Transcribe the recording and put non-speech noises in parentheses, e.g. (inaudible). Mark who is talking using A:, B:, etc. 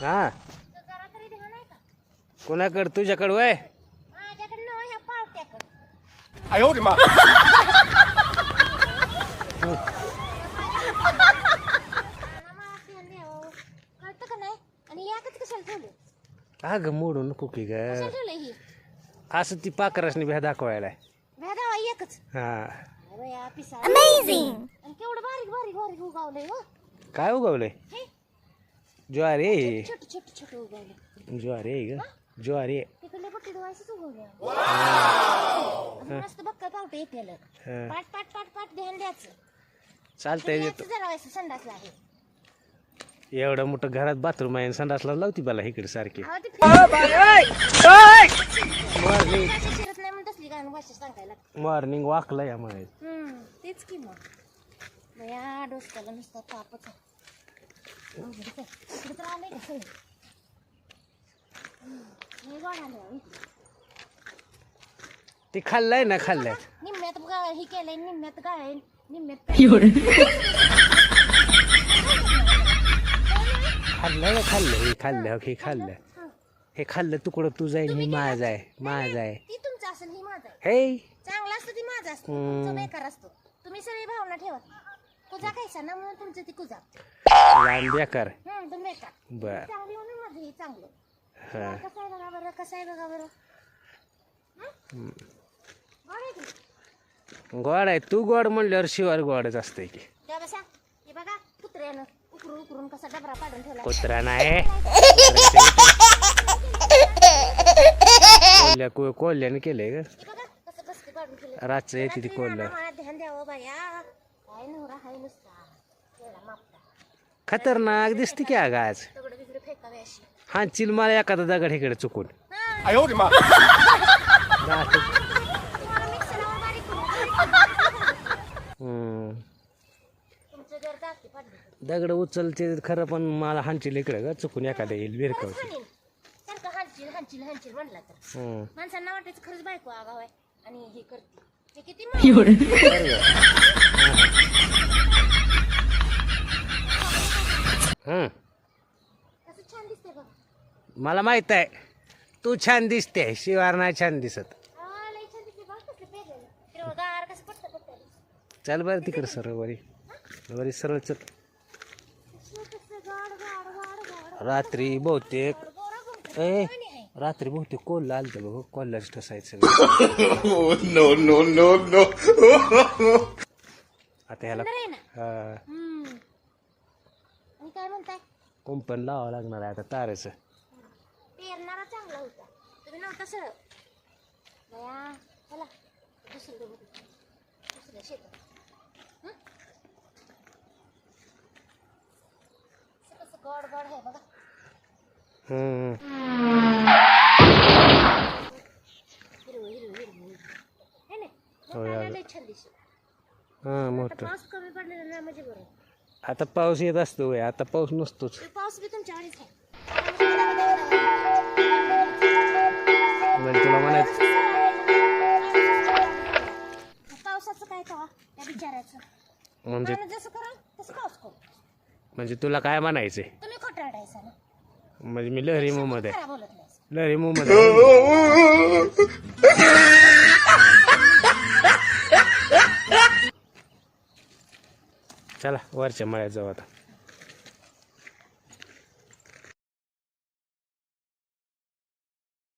A: हा. कोणाकडं? तुझ्याकडं वय?
B: का
A: अगं मोडू नको की ग.
B: अस
A: असं ती पाकरासनी भ्या दाखवायला
B: भेदावा एकच.
A: हा.
B: बारीक बारीक बारीक हो.
A: काय उगवलंय?
B: हे
A: ज्वारी.
B: छोट छोट छोट उगावलं
A: ज्वारी आहे ग ज्वारी.
B: तिकडले पट्टी धुवायचंच उगवलं मस्त बक्का पावटे येतेलं.
A: हा.
B: पाट पाट पाट पाट ध्यान द्यायचं.
A: चालतंय
B: जरा संडासला आहे.
A: एवढं मोठं घरात बाथरूम आहे आणि संडासला लावती मला इकडे सारखी.
B: ते फिरायचं
A: मॉर्निंग
B: शिरत नाही म्हणून तसली गाणं भाषा सांगायला लागते.
A: मॉर्निंग वॉकला या म्हणाय
B: हम्म, तेच की मग. डोसक्याला नुसतं तापच आहे.
A: ते खाल्लंय ना खाल्लंय.
B: निम्म्यात हे केलंय निम्म्यात गाय निम्म्यात (laughs)
A: खाल्लंय का खाल्लं हे खाल्लं हे खाल्लं.
B: हं.
A: खाल्लं तुकडं तुझं आहे हे माझं आहे माझं आहे.
B: ती तुमचं असेल ही माझं आहे.
A: हे?
B: चांगलं असतं ती माझं असतं. बेकार तुम्ही सगळी भावना ठेवत कुजा खायचा ना म्हणून तुमचं ती कुजा?
A: लहान बेकार.
B: हम्म तुम्ही बेकार.
A: बर.
B: चांगली म्हणून माझं हे चांगलं.
A: हा.
B: कसं आहे बघा बरं कसं आहे बघा बरं? हं? गोड आहे की?
A: गोड आहे. तू गोड म्हणल्यावर शिवार गोडच असतंय की.
B: त्या बसा. हे बघा कुत्र्यानं उकरून उकरून कसा डबरा पाडून ठेवला
A: कुत्रा नाही. कोल्ह्या को- कोल्ह्याने केलंय ग.
B: हे बघा कसं कसं पाडून ठेवलं
A: रातचं येते ती कोल्ह्या.
B: ध्यान द्यावं बाया.
A: खतरनाक दिसते की अगं आज. हा चिलमाला एखादा दगड इकडे चुकून. दगड उचलते खरं पण मला हांचील इकडे ग चुकून एखादा येईल विरकवते
B: माणसांना वाटायचं खरंच बायको आगाव आहे आणि हे करते. किती
A: मला माहीत आहे. तू छान दिसते. शिवार नाही छान दिसत. चल बरं तिकडे सरळ वरी. वरी सरळ चल. रात्री बहुतेक ए रात्री बहुतेक कोल्हा आलतं बघ. कोल्हाच ठसायचं！(laughs) आता ह्याला
B: सुंदर आहे ना
A: हा,
B: हम्म आणि काय म्हणताय?
A: कुंपण लावावं लागणार आहे आता तारेचं.
B: पेरणारा चांगला होता. तुम्ही नव्हता सरळ. बया चला दुसरीकडे बघू. दुसऱ्या शेतात. हं? असं कसं गड गड आहे बघा.
A: हम्म.
B: हिरवं हिरवं हिरवं हिरवं. है ना?
A: हो,
B: मग. काय लय छान दिसत
A: हा
B: आता
A: मोठं.
B: पाऊस कमी पडलेला ना म्हणजे बरं.
A: आता पाऊस येत असतो वय आता पाऊस नसतोच
B: ते पाऊस बी तुमच्यावरच आहे
A: म्हणजे तुला म्हणायचं
B: पावसाचं काय तवा त्या बिचारायचं
A: म्हणजे
B: माणूस जसं करा तसं पाऊस करू
A: म्हणजे तुला काय म्हणायचंय
B: तुम्ही खोटाडायचा ना
A: म्हणजे मी लहरी मोहम्मद आहे
B: खरा बोलत नाही
A: लहरी मोहम्मद आहे चला वरच्या मळ्यात जाऊ आता.